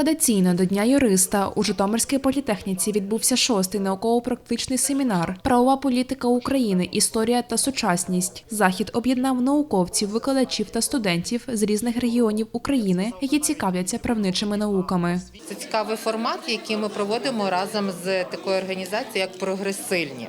Традиційно до Дня юриста у Житомирській політехніці відбувся шостий науково-практичний семінар Правова політика України, історія та сучасність. Захід об'єднав науковців, викладачів та студентів з різних регіонів України, які цікавляться правничими науками. Це цікавий формат, який ми проводимо разом з такою організацією, як Прогресильні.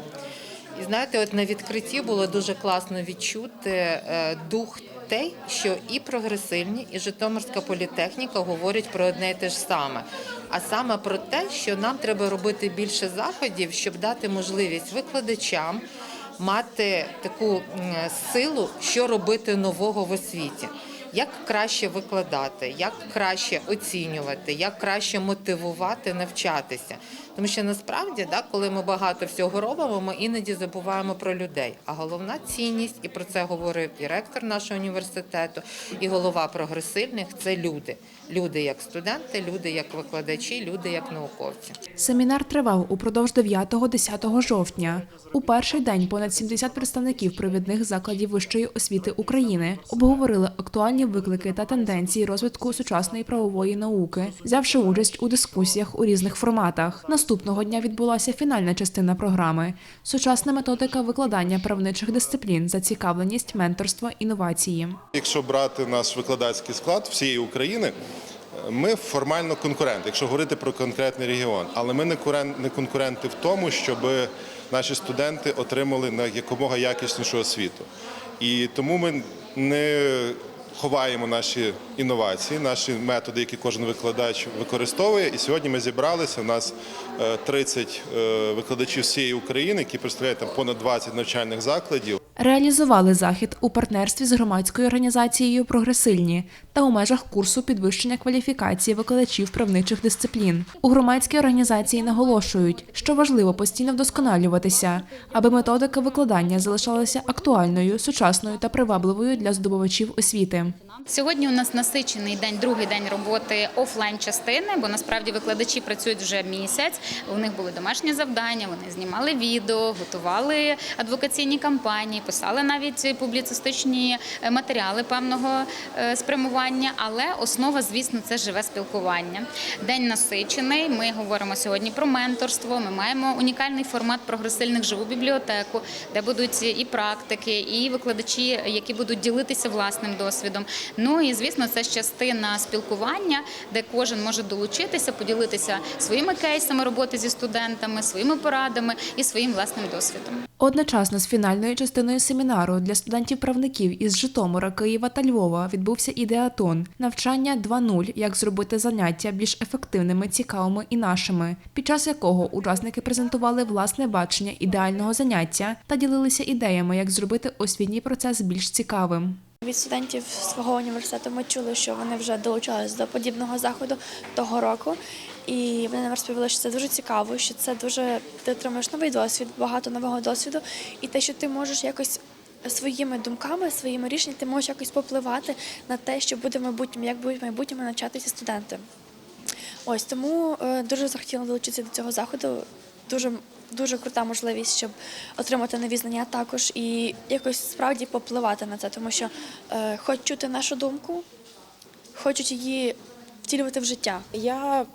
І знаєте, от на відкритті було дуже класно відчути е, дух те, що і прогресивні, і Житомирська політехніка говорять про одне і те ж саме. А саме про те, що нам треба робити більше заходів, щоб дати можливість викладачам мати таку силу, що робити нового в освіті. Як краще викладати, як краще оцінювати, як краще мотивувати навчатися. Тому що насправді, да, коли ми багато всього робимо, ми іноді забуваємо про людей. А головна цінність, і про це говорив і ректор нашого університету, і голова прогресивних це люди. Люди як студенти, люди як викладачі, люди як науковці. Семінар тривав упродовж 9-10 жовтня. У перший день понад 70 представників провідних закладів вищої освіти України обговорили актуальні виклики та тенденції розвитку сучасної правової науки, взявши участь у дискусіях у різних форматах. Наступного дня відбулася фінальна частина програми сучасна методика викладання правничих дисциплін, зацікавленість, менторство, інновації. Якщо брати наш викладацький склад всієї України, ми формально конкуренти, якщо говорити про конкретний регіон, але ми не конкуренти в тому, щоб наші студенти отримали на якомога якіснішу освіту. І тому ми не ховаємо наші інновації, наші методи, які кожен викладач використовує. І сьогодні ми зібралися. У нас е, 30 е, викладачів з всієї України, які представляють там понад 20 навчальних закладів. Реалізували захід у партнерстві з громадською організацією Прогресильні та у межах курсу підвищення кваліфікації викладачів правничих дисциплін. У громадській організації наголошують, що важливо постійно вдосконалюватися, аби методика викладання залишалася актуальною, сучасною та привабливою для здобувачів освіти. Сьогодні у нас насичений день, другий день роботи офлайн частини, бо насправді викладачі працюють вже місяць. У них були домашні завдання, вони знімали відео, готували адвокаційні кампанії, писали навіть публіцистичні е, матеріали певного е, спрямування. Але основа, звісно, це живе спілкування. День насичений. Ми говоримо сьогодні про менторство. Ми маємо унікальний формат прогресивних живу бібліотеку, де будуть і практики, і викладачі, які будуть ділитися власним досвідом. Ну і звісно, це частина спілкування, де кожен може долучитися, поділитися своїми кейсами роботи зі студентами, своїми порадами і своїм власним досвідом. Одночасно з фінальною частиною семінару для студентів-правників із Житомира, Києва та Львова відбувся ідеатон навчання 2.0, як зробити заняття більш ефективними, цікавими і нашими, під час якого учасники презентували власне бачення ідеального заняття та ділилися ідеями, як зробити освітній процес більш цікавим. Від студентів свого університету ми чули, що вони вже долучалися до подібного заходу того року. І вони нам розповіли, що це дуже цікаво, що це дуже ти отримуєш новий досвід, багато нового досвіду, і те, що ти можеш якось своїми думками, своїми рішеннями, ти можеш якось попливати на те, що буде в майбутньому, як будуть в майбутньому навчатися студенти. Ось тому е, дуже захотіла долучитися до цього заходу. Дуже дуже крута можливість, щоб отримати нові знання також і якось справді попливати на це, тому що е, хоч чути нашу думку, хочуть її втілювати в життя. Я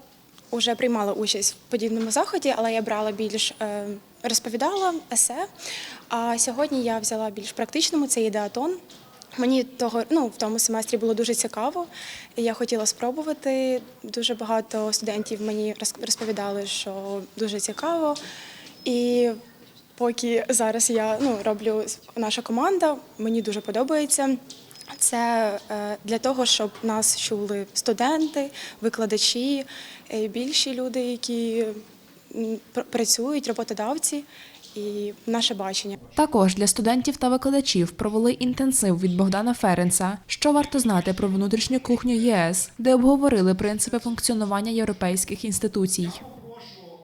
вже приймала участь в подібному заході, але я брала більш е, розповідала есе. А сьогодні я взяла більш практичному це ідеатон. Мені того ну в тому семестрі було дуже цікаво. Я хотіла спробувати. Дуже багато студентів мені розповідали, що дуже цікаво. І поки зараз я ну, роблю наша команда, мені дуже подобається. Це е, для того, щоб нас чули студенти, викладачі, е, більші люди, які працюють, роботодавці, і наше бачення. Також для студентів та викладачів провели інтенсив від Богдана Ференца, що варто знати про внутрішню кухню ЄС, де обговорили принципи функціонування європейських інституцій.